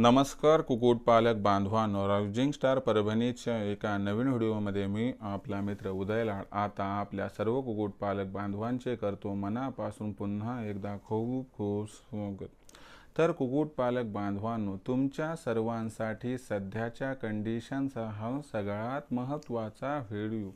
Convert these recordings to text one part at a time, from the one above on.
नमस्कार कुक्कुटपालक बांधवांनो. रायझिंग स्टार परभणीच्या एका नवीन व्हिडिओमध्ये मी आपला मित्र उदय लाड. आता आपल्या सर्व कुक्कुटपालक बांधवांचे करतो मनापासून पुन्हा एकदा खूप खूप स्वागत. तर कुक्कुटपालक बांधवांनो तुमच्या सर्वांसाठी सध्याच्या कंडिशनचा हा सगळ्यात महत्त्वाचा व्हिडिओ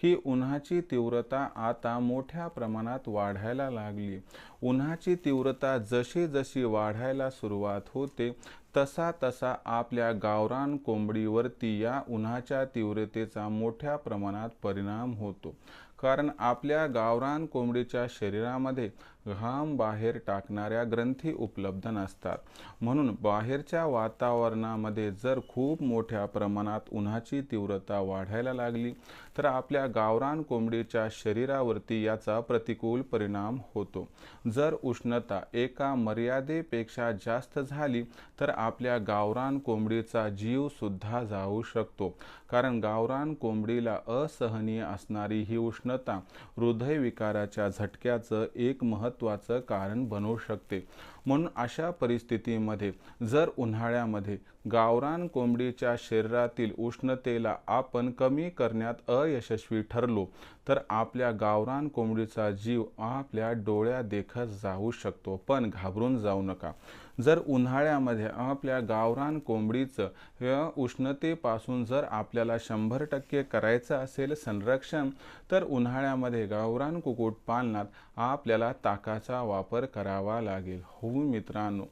की उन्हाची तीव्रता आता मोठ्या प्रमाणात वाढायला लागली. उन्हाची तीव्रता जशी जशी वाढायला सुरुवात होते तसा तसा आपल्या गावरान कोंबडीवरती या उन्हाच्या तीव्रतेचा मोठ्या प्रमाणात परिणाम होतो. कारण आपल्या गावरान कोंबडीच्या शरीरामध्ये घाम बाहेर टाकणाऱ्या ग्रंथी उपलब्ध नसतात. म्हणून बाहेरच्या वातावरणामध्ये जर खूप मोठ्या प्रमाणात उन्हाची तीव्रता वाढायला लागली तर आपल्या गावरान कोंबडीच्या शरीरावरती याचा प्रतिकूल परिणाम होतो. जर उष्णता एका मर्यादेपेक्षा जास्त झाली तर आपल्या गावरान कोंबडीचा जीव सुद्धा जाऊ शकतो. कारण गावरान कोंबडीला असहनीय असणारी ही उष्णता हृदयविकाराच्या झटक्याचं एक महत्त्वाचं कारण बनवू शकते. म्हणून अशा परिस्थितीमध्ये जर उन्हाळ्यामध्ये गावरान कोंबडीच्या शरीरातील उष्णतेला आपण कमी करण्यात अयशस्वी ठरलो तर आपल्या गावरान कोंबडीचा जीव आपल्या डोळ्या देखत जाऊ शकतो. पण घाबरून जाऊ नका. जर उन्हाळ्यामध्ये आपल्या गावरान कोंबडीचं उष्णतेपासून जर आपल्याला शंभर टक्के करायचं असेल संरक्षण तर उन्हाळ्यामध्ये गावरान कुक्कुटपालनात आपल्याला ताकाचा वापर करावा लागेल. होऊ हो मित्रांनो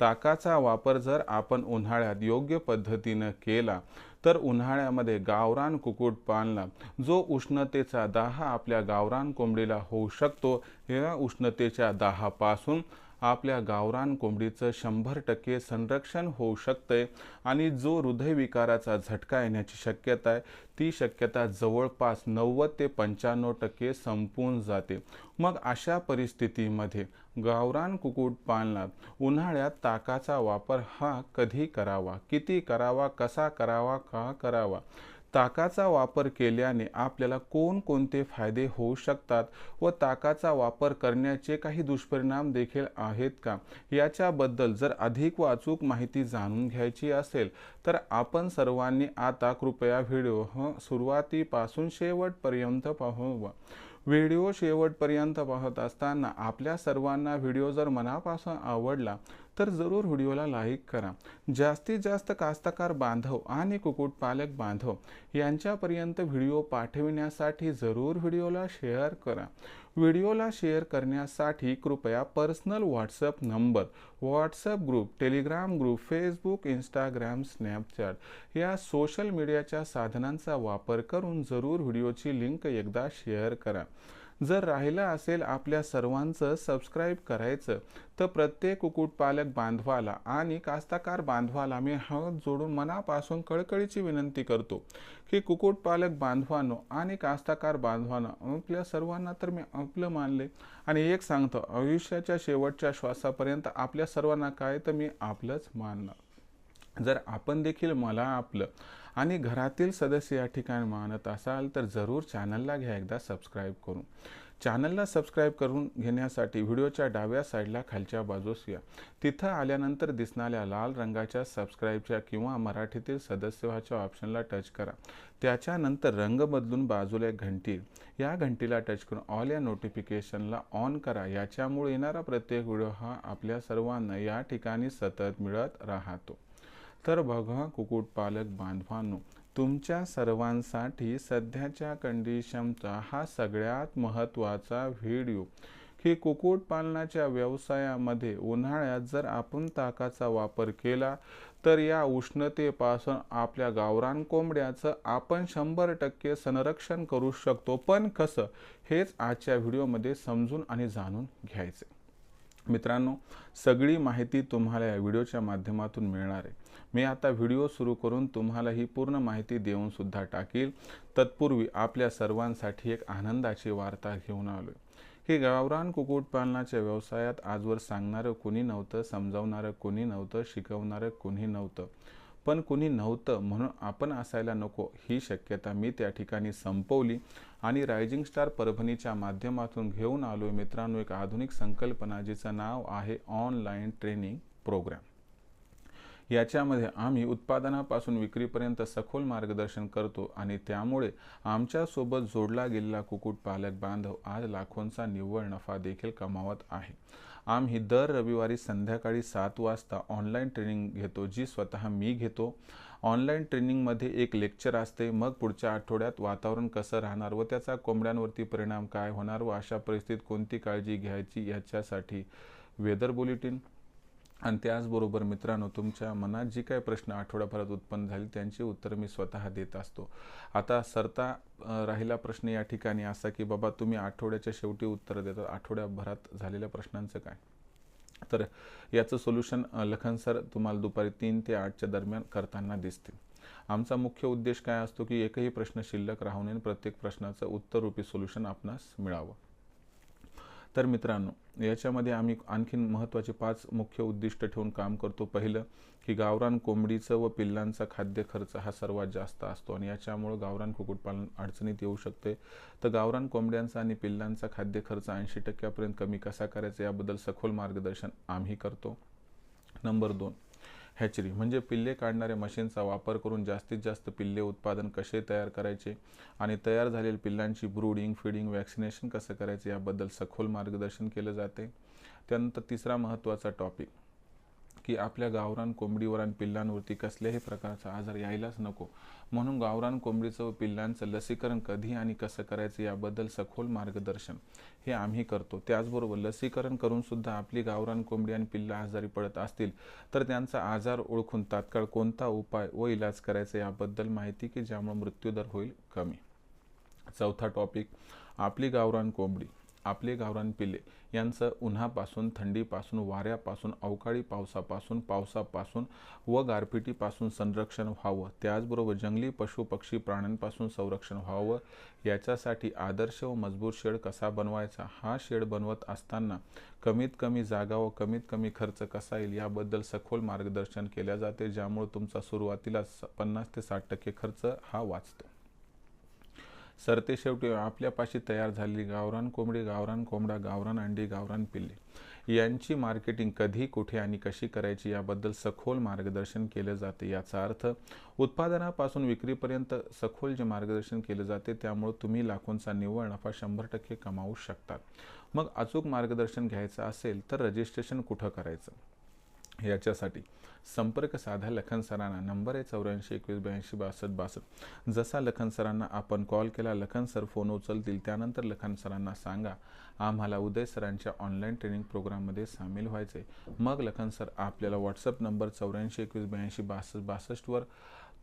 ताकाचा वापर जर आपण उन्हाळ्यात योग्य पद्धतीनं केला तर उन्हाळ्यामध्ये गावरान कुक्कुटपालनात जो उष्णतेचा दाह आपल्या गावरान कोंबडीला होऊ शकतो या उष्णतेच्या दाहापासून आपल्या गावरान कोंबडीचं शंभर टक्के संरक्षण होऊ शकतंय आणि जो हृदयविकाराचा झटका येण्याची शक्यता आहे ती शक्यता जवळपास नव्वद ते पंच्याण्णव टक्के संपून जाते. मग अशा परिस्थितीमध्ये गावरान कुक्कुटपालनात उन्हाळ्यात ताकाचा वापर हा कधी करावा? किती करावा? कसा करावा? का करावा? ताकाचा वापर केल्याने आपल्याला कोणकोणते फायदे होऊ शकतात व ताकाचा वापर करण्याचे काही दुष्परिणाम देखील आहेत का? याच्याबद्दल जर अधिक व अचूक माहिती जाणून घ्यायची असेल तर आपण सर्वांनी आता कृपया व्हिडिओ सुरुवातीपासून शेवटपर्यंत पाहू व्हिडिओ शेवटपर्यंत पाहत असताना आपल्या सर्वांना व्हिडिओ जर मनापासून आवडला तर जरूर व्हिडिओला लाईक करा. जास्तीत जास्त कास्तकार बांधव आणि कुक्कुटपालक बांधव यांच्यापर्यंत व्हिडिओ पाठविण्यासाठी जरूर व्हिडिओला शेअर करा. व्हिडिओला शेअर करण्यासाठी कृपया personal WhatsApp number WhatsApp group Telegram group Facebook Instagram Snapchat या सोशल मीडियाच्या साधनांचा वापर करून जरूर व्हिडिओची लिंक एकदा शेअर करा. जर राहिलं असेल आपल्या सर्वांचं सबस्क्राईब करायचं तर प्रत्येक कुक्कुटपालक बांधवाला आणि कास्ताकार बांधवाला मी हात जोडून मनापासून कळकळीची विनंती करतो की कुक्कुटपालक बांधवानो आणि कास्ताकार बांधवानं आपल्या सर्वांना तर मी आपलं मानले. आणि एक सांगतो आयुष्याच्या शेवटच्या श्वासापर्यंत आपल्या सर्वांना काय तर मी आपलंच मानणार. जर आपण देखील मला आपलं आणि घरातील सदस्य या ठिकाणी मानत असाल तर जरूर चॅनलला घ्या एकदा सबस्क्राईब करून. चॅनलला सबस्क्राईब करून घेण्यासाठी व्हिडिओच्या डाव्या साईडला खालच्या बाजूस या. तिथं आल्यानंतर दिसणाऱ्या लाल रंगाच्या सबस्क्राईबच्या किंवा मराठीतील सदस्यवाच्या ऑप्शनला टच करा. त्याच्यानंतर रंग बदलून बाजूला एक घंटी या घंटीला टच करून ऑल या नोटिफिकेशनला ऑन करा. याच्यामुळे येणारा प्रत्येक व्हिडिओ हा आपल्या सर्वांना या ठिकाणी सतत मिळत राहतो. तर बघा कुक्कुटपालक बांधवांनो तुमच्या सर्वांसाठी सध्याच्या कंडिशनचा हा सगळ्यात महत्त्वाचा व्हिडिओ की कुक्कुटपालनाच्या व्यवसायामध्ये उन्हाळ्यात जर आपण ताकाचा वापर केला तर या उष्णतेपासून आपल्या गावरान कोंबड्याचं आपण शंभर टक्के संरक्षण करू शकतो. पण कसं? हेच आजच्या व्हिडिओमध्ये समजून आणि जाणून घ्यायचे मित्रांनो सगळी माहिती तुम्हाला या व्हिडिओच्या माध्यमातून मिळणार आहे. मी आता व्हिडिओ सुरू करून तुम्हाला ही पूर्ण माहिती देऊनसुद्धा टाकील. तत्पूर्वी आपल्या सर्वांसाठी एक आनंदाची वार्ता घेऊन आलोय. की गावरान कुक्कुटपालनाच्या व्यवसायात आजवर सांगणारं कोणी नव्हतं समजावणारं कोणी नव्हतं शिकवणारं कोणी नव्हतं. पण कुणी नव्हतं म्हणून आपण असायला नको ही शक्यता मी त्या ठिकाणी संपवली आणि रायझिंग स्टार परभणीच्या माध्यमातून घेऊन आलो मित्रांनो एक आधुनिक संकल्पना जिचं नाव आहे ऑनलाईन ट्रेनिंग प्रोग्राम. याच्यामध्ये आम्ही उत्पादनापासून विक्रीपर्यंत सखोल मार्गदर्शन करतो आणि त्यामुळे आमच्यासोबत जोडला गेलेला कुक्कुटपालक बांधव आज लाखोंचा निव्वळ नफा देखील कमावत आहे. आम्ही दर रविवारी संध्याकाळी सात वाजता ऑनलाईन ट्रेनिंग घेतो जी स्वतः मी घेतो. ऑनलाईन ट्रेनिंगमध्ये एक लेक्चर असते मग पुढच्या आठवड्यात वातावरण कसं राहणार व त्याचा कोंबड्यांवरती परिणाम काय होणार व अशा परिस्थितीत कोणती काळजी घ्यायची याच्यासाठी वेदर बुलेटिन आणि त्याचबरोबर मित्रांनो तुमच्या मनात जी काही प्रश्न आठवड्याभरात उत्पन्न झाले त्यांची उत्तरं मी स्वतः देत असतो. आता सरता राहिला प्रश्न या ठिकाणी असा की बाबा तुम्ही आठवड्याच्या शेवटी उत्तर देतात आठवड्याभरात झालेल्या प्रश्नांचं काय? तर याचं सोल्युशन लखन सर तुम्हाला दुपारी तीन ते आठच्या दरम्यान करताना दिसते आमचा मुख्य उद्देश काय असतो की एकही प्रश्न शिल्लक राहू नये प्रत्येक प्रश्नाचं उत्तररूपी सोल्युशन आपणास मिळावं. तर मित्रांनो याच्यामध्ये आम्ही आणखीन महत्त्वाचे पाच मुख्य उद्दिष्ट ठेवून काम करतो. पहिलं की गावरान कोंबडीचं व पिल्लांचा खाद्य खर्च हा सर्वात जास्त असतो आणि याच्यामुळं गावरान कुक्कुटपालन अडचणीत येऊ शकते. तर गावरान कोंबड्यांचा आणि पिल्लांचा खाद्य खर्च ऐंशी टक्क्यापर्यंत कमी कसा करायचा याबद्दल सखोल मार्गदर्शन आम्ही करतो. नंबर दोन हॅचरी. म्हणजे पिल्ले काढणाऱ्या मशीनचा वापर करून जास्तीत जास्त पिल्ले उत्पादन कसे तयार करायचे आणि तयार झालेल्या पिल्लांची ब्रूडिंग फिडिंग वॅक्सिनेशन कसं करायचं याबद्दल सखोल मार्गदर्शन केलं जाते. त्यानंतर तिसरा महत्त्वाचा टॉपिक की आपल्या गावरान कोंबडीवर आणि पिल्लांवरती कसल्याही प्रकारचा आजार यायलाच नको. म्हणून गावरान कोंबडीचं व पिल्लांचं लसीकरण कधी आणि कसं करायचं याबद्दल सखोल मार्गदर्शन हे आम्ही करतो. त्याचबरोबर लसीकरण करून सुद्धा आपली गावरान कोंबडी आणि पिल्ला आजारी पडत असतील तर त्यांचा आजार ओळखून तात्काळ कोणता उपाय व इलाज करायचा याबद्दल माहिती की ज्यामुळे मृत्यूदर होईल कमी. चौथा टॉपिक आपली गावरान कोंबडी. आपले गावरान पिल्ले यांचं उन्हापासून थंडीपासून वाऱ्यापासून अवकाळी पावसापासून पावसापासून व गारपिटीपासून संरक्षण व्हावं. त्याचबरोबर जंगली पशु पक्षी प्राण्यांपासून संरक्षण व्हावं. याच्यासाठी आदर्श व मजबूत शेड कसा बनवायचा? हा शेड बनवत असताना कमीत कमी जागा व कमीत कमी खर्च कसा येईल? याबद्दल सखोल मार्गदर्शन केल्या जाते ज्यामुळे तुमचा सुरुवातीला पन्नास ते साठ टक्के खर्च हा वाचतो. सरते शेवटी आपल्यापाशी तयार झालेली गावरान कोंबडी गावरान कोंबडा गावरान अंडी गावरान पिल्ले. यांची मार्केटिंग कधी कुठे आणि कशी करायची याबद्दल सखोल मार्गदर्शन केले जाते याचा अर्थ उत्पादनापासून विक्रीपर्यंत सखोल जे मार्गदर्शन केले जाते त्यामुळे तुम्ही लाखोंचा निव्वळ नफा शंभर टक्के कमावू शकतात. मग अचूक मार्गदर्शन घ्यायचं असेल तर रजिस्ट्रेशन कुठं करायचं? याच्यासाठी. संपर्क साधा लखन सरांना. नंबर आहे चौऱ्याऐंशी एकवीस ब्याऐंशी बासष्ट बासष्ट. जसा लखन सरांना आपण कॉल केला लखन सर फोन उचलतील त्यानंतर लखन सरांना सांगा. आम्हाला उदय सरांच्या ऑनलाईन ट्रेनिंग प्रोग्राममध्ये सामील व्हायचे मग लखन सर आपल्याला व्हॉट्सअप नंबर चौऱ्याऐंशी एकवीस ब्याऐंशी बासष्ट बासष्टवर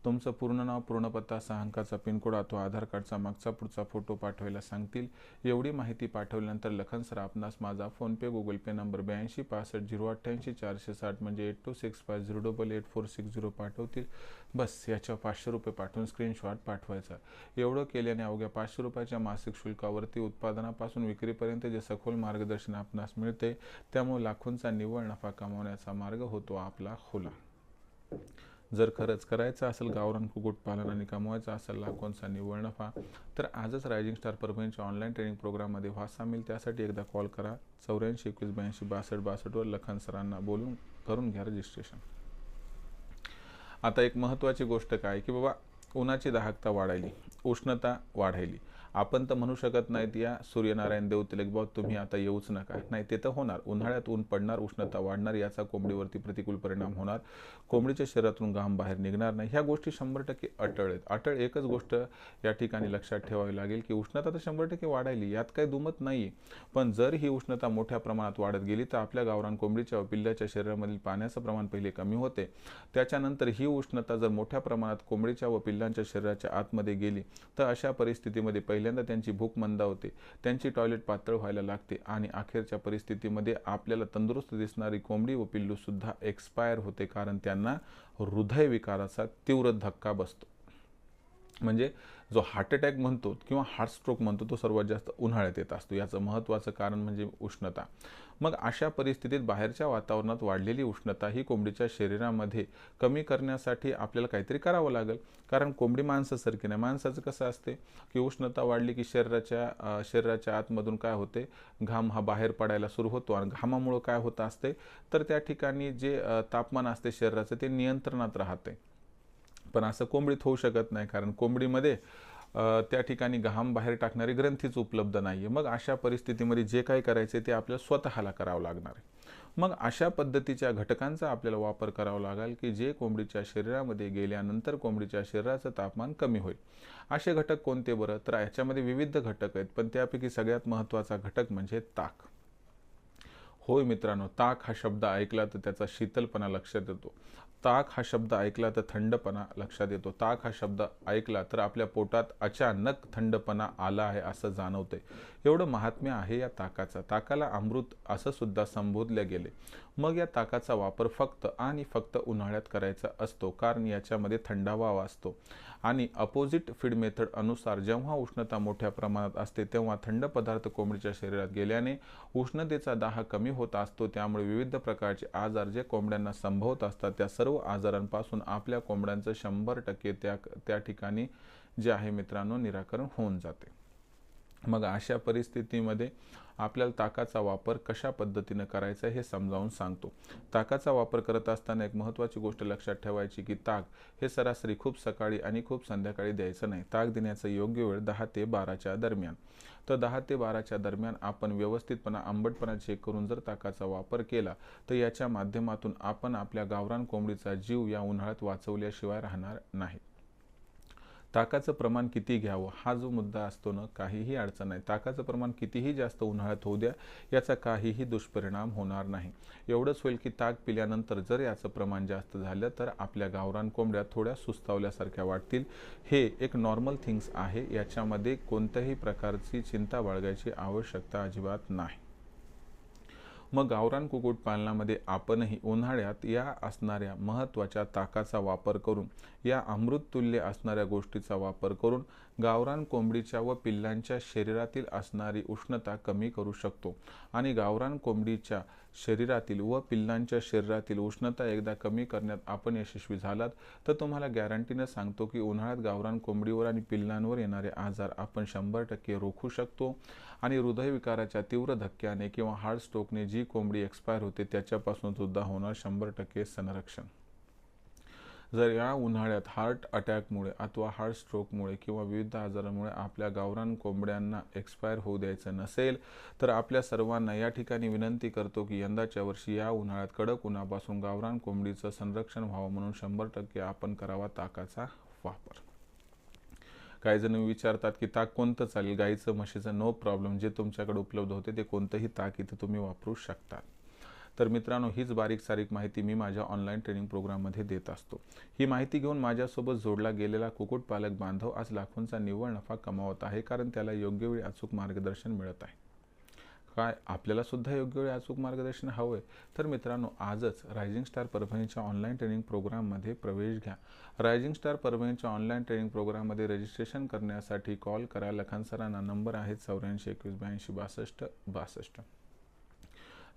तुमचं पूर्ण नाव पूर्ण पत्ता सहा अंकाचा पिनकोड अथवा आधार कार्डचा मागचा पुढचा फोटो पाठवायला सांगतील. एवढी माहिती पाठवल्यानंतर लखन सर आपणास माझा फोनपे गुगल पे नंबर ब्याऐंशी पासष्ट झिरो अठ्ठ्याऐंशी चारशे साठ म्हणजे eight two six five zero double eight four six zero पाठवतील. बस याच्यावर पाचशे रुपये पाठवून स्क्रीनशॉट पाठवायचा. एवढं केल्याने अवघ्या पाचशे रुपयाच्या मासिक शुल्कावरती उत्पादनापासून विक्रीपर्यंत जे सखोल मार्गदर्शन आपणास मिळते त्यामुळे लाखोंचा निव्वळ नफा कमावण्याचा मार्ग होतो आपला खुला. जर खरंच करायचं असेल गावरान कुक्कुटपालन आणि कमवायचा असेल लाखोंचा निव्वळ नफा तर आजच रायझिंग स्टार परभणीच्या ऑनलाईन ट्रेनिंग प्रोग्राममध्ये व्हा सामील. त्यासाठी एकदा कॉल करा. चौऱ्याऐंशी एकवीस ब्याऐंशी बासष्ट बासष्टवर लखन सरांना बोलून करून घ्या रजिस्ट्रेशन आता एक महत्त्वाची गोष्ट काय की बाबा उन्हाची दाहकता वाढायली उष्णता वाढायली. आपण तर म्हणू शकत नाहीत या सूर्यनारायण देव तिलक भाऊ तुम्ही आता येऊच नका. नाही ते तर होणार. उन्हाळ्यात ऊन पडणार उष्णता वाढणार याचा कोंबडीवरती प्रतिकूल परिणाम होणार. कोंबडीच्या शरीरातून घाम बाहेर निघणार नाही. ह्या गोष्टी शंभर टक्के अटळ आहेत. अटळ एकच गोष्ट या ठिकाणी लक्षात ठेवावी लागेल की उष्णता तर शंभर टक्के वाढायली यात काही दुमत नाही पण जर ही उष्णता मोठ्या प्रमाणात वाढत गेली तर आपल्या गावरान कोंबडीच्या पिल्ल्याच्या शरीरामधील पाण्याचं प्रमाण पहिले कमी होते. त्याच्यानंतर ही उष्णता जर मोठ्या प्रमाणात कोंबडीच्या व पिल्लांच्या शरीराच्या आतमध्ये गेली तर अशा परिस्थितीमध्ये पहिले पहिल्यांदा त्यांची भूक मंदा होते त्यांची टॉयलेट पातळ व्हायला लागते आणि अखेरच्या परिस्थितीमध्ये आपल्याला तंदुरुस्त दिसणारी कोंबडी व पिल्लू सुद्धा एक्सपायर होते कारण त्यांना हृदयविकाराचा तीव्र धक्का बसतो. म्हणजे जो हार्ट अटॅक म्हणतो किंवा हार्ट स्ट्रोक म्हणतो तो सर्वात जास्त उन्हाळ्यात येत असतो. याचं महत्त्वाचं कारण म्हणजे उष्णता. मग अशा परिस्थितीत बाहेरच्या वातावरणात वाढलेली उष्णता ही कोंबडीच्या शरीरामध्ये कमी करण्यासाठी आपल्याला काहीतरी करावं लागेल. कारण कोंबडी माणसासारखी नाही. माणसाचं कसं असते की उष्णता वाढली की शरीराच्या शरीराच्या आतमधून काय होते? घाम हा बाहेर पडायला सुरू होतो आणि घामामुळं काय होत असते? तर त्या ठिकाणी जे तापमान असते शरीराचं ते नियंत्रणात राहते. पण असं कोंबडीत होऊ शकत नाही. कारण कोंबडीमध्ये त्या ठिकाणी घाम बाहेर टाकणारी ग्रंथीच उपलब्ध नाही आहे मग अशा परिस्थितीमध्ये जे काही करायचे ते आपल्याला स्वतःला करावं लागणार आहे. मग अशा पद्धतीच्या घटकांचा आपल्याला वापर करावा लागेल की जे कोंबडीच्या शरीरामध्ये गेल्यानंतर कोंबडीच्या शरीराचं तापमान कमी होईल. असे घटक कोणते बरं? तर याच्यामध्ये विविध घटक आहेत पण त्यापैकी सगळ्यात महत्त्वाचा घटक म्हणजे ताक. होय मित्रांनो ताक हा शब्द ऐकला तर त्याचा शीतलपणा लक्षात येतो. ताक हा शब्द ऐकला तर थंडपणा लक्षात येतो. ताक हा शब्द ऐकला तर आपल्या पोटात अचानक थंडपणा आला आहे असं जाणवते. एवढं महात्म्य आहे या ताकाचा. ताकाला अमृत असं सुद्धा संबोधले गेले. मग या ताकाचा वापर फक्त आणि फक्त उन्हाळ्यात करायचा असतो कारण याच्यामध्ये थंडावा असतो आणि अपोजिट फीड मेथड अनुसार जेव्हा उष्णता मोठ्या प्रमाणात असते तेव्हा थंड पदार्थ कोंबडीच्या शरीरात गेल्याने उष्णतेचा दाह कमी होत असतो त्यामुळे विविध प्रकारचे आजार जे कोंबड्यांना संभवत असतात त्या सर्व आजारांपासून आपल्या कोंबड्यांचं शंभर टक्के त्या त्या ठिकाणी जे आहे मित्रांनो निराकरण होऊन जाते. मग अशा परिस्थितीमध्ये आपल्याला ताकाचा वापर कशा पद्धतीनं करायचा हे समजावून सांगतो. ताकाचा वापर करत असताना एक महत्त्वाची गोष्ट लक्षात ठेवायची की ताक हे सरासरी खूप सकाळी आणि खूप संध्याकाळी द्यायचं नाही. ताक देण्याचा योग्य वेळ दहा ते बाराच्या दरम्यान. तर दहा ते बाराच्या दरम्यान आपण व्यवस्थितपणा आंबटपणा चेक करून जर ताकाचा वापर केला तर याच्या माध्यमातून आपण आपल्या गावरान कोंबडीचा जीव या उन्हाळ्यात वाचवल्याशिवाय राहणार नाही. ताकाचं प्रमाण किती घ्यावं हा जो मुद्दा असतो ना काहीही अडचण नाही. ताकाचं प्रमाण कितीही जास्त उन्हाळ्यात होऊ द्या याचा काहीही दुष्परिणाम होणार नाही. एवढंच होईल की ताक पिल्यानंतर जर याचं प्रमाण जास्त झालं तर आपल्या गावरान कोंबड्या थोड्या सुस्तावल्यासारख्या वाटतील. हे एक नॉर्मल थिंग्स आहे. याच्यामध्ये कोणत्याही प्रकारची चिंता बाळगायची आवश्यकता अजिबात नाही. मग गावरान कुक्कुटपालनामध्ये आपणही उन्हाळ्यात या असणाऱ्या महत्त्वाच्या ताकाचा वापर करून या अमृततुल्य असणाऱ्या गोष्टीचा वापर करून गावरान कोंबडीच्या व पिल्लांच्या शरीरातील असणारी उष्णता कमी करू शकतो. आणि गावरान कोंबडीच्या शरीरातील व पिल्लांच्या शरीरातील उष्णता एकदा कमी करण्यात आपण यशस्वी झालात तर तुम्हाला गॅरंटीनं सांगतो की उन्हाळ्यात गावरान कोंबडीवर आणि पिल्लांवर येणारे आजार आपण शंभर टक्के रोखू शकतो. आणि हृदयविकाराच्या तीव्र धक्क्याने किंवा हार्ट स्ट्रोकने जी कोंबडी एक्सपायर होते त्याच्यापासून सुद्धा होणार शंभर टक्के संरक्षण. जर या उन्हाळ्यात हार्ट अटॅकमुळे अथवा हार्ट स्ट्रोकमुळे किंवा विविध आजारामुळे आपल्या गावरान कोंबड्यांना एक्सपायर होऊ द्यायचं नसेल तर आपल्या सर्वांना या ठिकाणी विनंती करतो की यंदाच्या वर्षी या उन्हाळ्यात कडक उन्हापासून गावरान कोंबडीचं संरक्षण व्हावं म्हणून शंभर टक्के आपण करावा ताकाचा वापर. काही जण विचारतात की ताक कोणतं चालेल? गाईचं म्हशीचं नो प्रॉब्लेम जे तुमच्याकडे उपलब्ध होते ते कोणतंही ताक इथं तुम्ही वापरू शकता. तर मित्रांनो हीच बारीक सारीक माहिती मी माझ्या ऑनलाईन ट्रेनिंग प्रोग्राममध्ये देत असतो. ही माहिती घेऊन माझ्यासोबत जोडला गेलेला कुक्कुटपालक बांधव आज लाखोंचा निव्वळ नफा कमावत आहे कारण त्याला योग्य वेळी अचूक मार्गदर्शन मिळत आहे. काय आपल्याला सुद्धा योग्य वेळी अचूक मार्गदर्शन हवं आहे तर मित्रांनो आजच रायझिंग स्टार परभणीच्या ऑनलाईन ट्रेनिंग प्रोग्राममध्ये प्रवेश घ्या. रायझिंग स्टार परभणीच्या ऑनलाईन ट्रेनिंग प्रोग्राममध्ये रजिस्ट्रेशन करण्यासाठी कॉल करा. लखन सरांना नंबर आहे चौऱ्याऐंशी एकवीस ब्याऐंशी बासष्ट बासष्ट.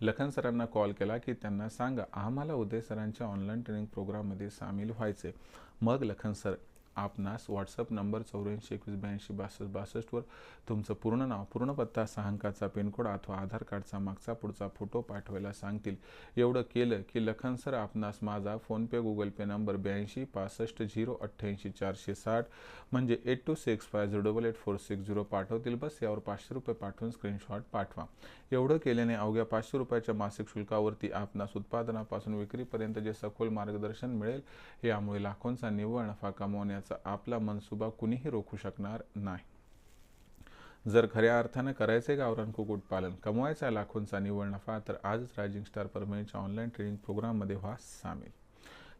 लखन सरांना कॉल केला की त्यांना सांगा आम्हाला उदय सरांच्या ऑनलाईन ट्रेनिंग प्रोग्राममध्ये सामील व्हायचे मग लखन सर आपणास व्हॉट्सअप नंबर चौऱ्याऐंशी एकवीस ब्याऐंशी बासष्ट बासष्टवर तुमचं पूर्ण नाव पूर्ण पत्ता सहा अंकाचा पिनकोड अथवा आधार कार्डचा मागचा पुढचा फोटो पाठवायला सांगतील. एवढं केलं की लखन सर आपणास माझा फोनपे गुगल पे नंबर ब्याऐंशी पासष्ट झिरो अठ्ठ्याऐंशी चारशे साठ म्हणजे eight two six five zero double eight four six zero पाठवतील. बस यावर पाचशे रुपये पाठवून स्क्रीनशॉट पाठवा. एवढं केल्याने अवघ्या पाचशे रुपयाच्या मासिक शुल्कावरती आपणास उत्पादनापासून विक्रीपर्यंत जे सखोल मार्गदर्शन मिळेल यामुळे लाखोंचा निव्वळ नफा कमावण्याचा आपला मनसुबा कुणीही रोखू शकणार नाही. जर खऱ्या अर्थानं करायचे गावरान कुक्कुटपालन कमवायचा लाखोंचा निव्वळ नफा तर आजच रायझिंग स्टार परभणीच्या ऑनलाईन ट्रेनिंग प्रोग्राममध्ये व्हा सामील.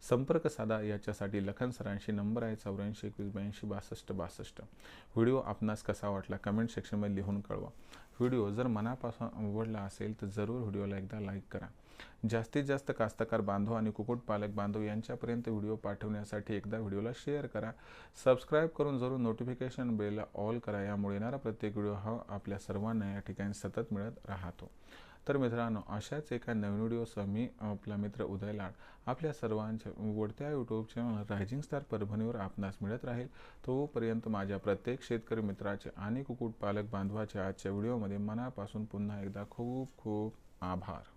संपर्क साधा याच्यासाठी लखन सरांशी नंबर आहे चौऱ्याऐंशी एकवीस ब्याऐंशी बासष्ट बासष्ट. व्हिडिओ आपणास कसा वाटला कमेंट सेक्शनमध्ये लिहून कळवा. व्हिडिओ जर मनापासून आवडला असेल तर जरूर व्हिडिओला एकदा लाईक करा. जास्तीत जास्त कास्तकार बांधव आणि कुक्कुटपालक बांधव यांच्यापर्यंत व्हिडिओ पाठवण्यासाठी एकदा व्हिडिओला शेअर करा. सबस्क्राईब करून जरूर नोटिफिकेशन बेलला ऑल करा. यामुळे येणारा प्रत्येक व्हिडिओ हा आपल्या सर्वांना या ठिकाणी सतत मिळत राहतो. तर मित्रांनो अशाच एका नवीन व्हिडिओसह मी आपला मित्र उदय लाड आपल्या सर्वांच्या वडत्या यूट्यूब चॅनल रायझिंग स्टार परभणीवर आपणास मिळत राहील. तोपर्यंत माझ्या प्रत्येक शेतकरी मित्राचे आणि कुक्कुटपालक बांधवाच्या आजच्या व्हिडिओमध्ये मनापासून पुन्हा एकदा खूप खूप आभार.